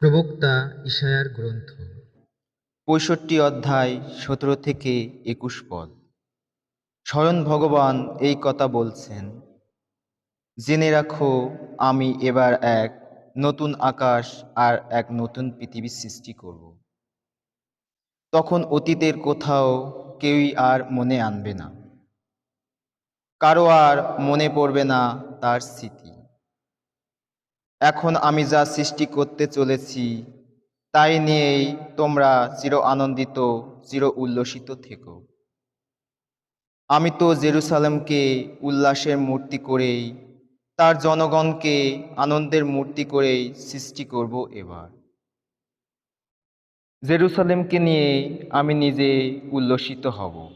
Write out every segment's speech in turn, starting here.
প্রবক্তা ইশায়ার গ্রন্থ। পঁয়ষট্টি অধ্যায় সতেরো থেকে একুশ পদ। স্বয়ং ভগবান এই কথা বলছেন, জেনে রাখো, আমি এবার এক নতুন আকাশ আর এক নতুন পৃথিবী সৃষ্টি করব। তখন অতীতের কোথাও কেউই আর মনে আনবে না। কারও আর মনে পড়বে না তার স্মৃতি। এখন আমি যা সৃষ্টি করতে চলেছি, তাই নিয়েই তোমরা চির আনন্দিত, চির উল্লসিত থেকো। আমি তো জেরুসালেমকে উল্লাসের মূর্তি করেই, তার জনগণকে আনন্দের মূর্তি করেই সৃষ্টি করব এবার। জেরুসালেমকে নিয়ে আমি নিজে উল্লসিত হব।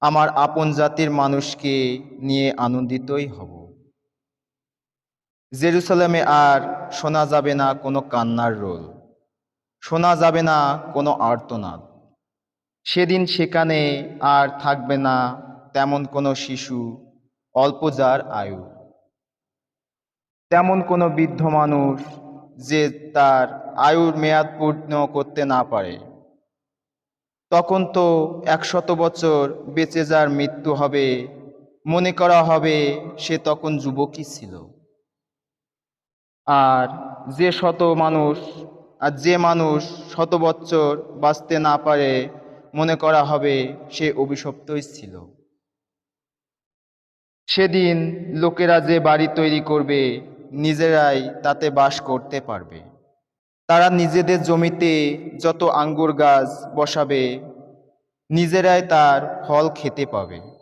আমার আপন জাতির মানুষকে নিয়ে আনন্দিতই হব। জেরুসালেমে আর শোনা যাবে না কোনো কান্নার রোল। শোনা যাবে না কোনো আর্তনাদ। সেদিন সেখানে আর থাকবে না তেমন কোনো শিশু, অল্প যার আয়ু। তেমন কোনো বৃদ্ধ মানুষ যে তার আয়ুর মেয়াদ পূর্ণ করতে না পারে। তখন তো একশত বছর বেঁচে যার মৃত্যু হবে, মনে করা হবে সে তখন যুবকই ছিল। আর যে শত মানুষ আর যে মানুষ শত বৎসর বাঁচতে না পারে মনে করা হবে সে অভিশপ্তই ছিল। সেদিন লোকেরা যে বাড়ি তৈরি করবে, নিজেরাই তাতে বাস করতে পারবে। তারা নিজেদের জমিতে যত আঙ্গুর গাছ বসাবে, নিজেরাই তার ফল খেতে পাবে।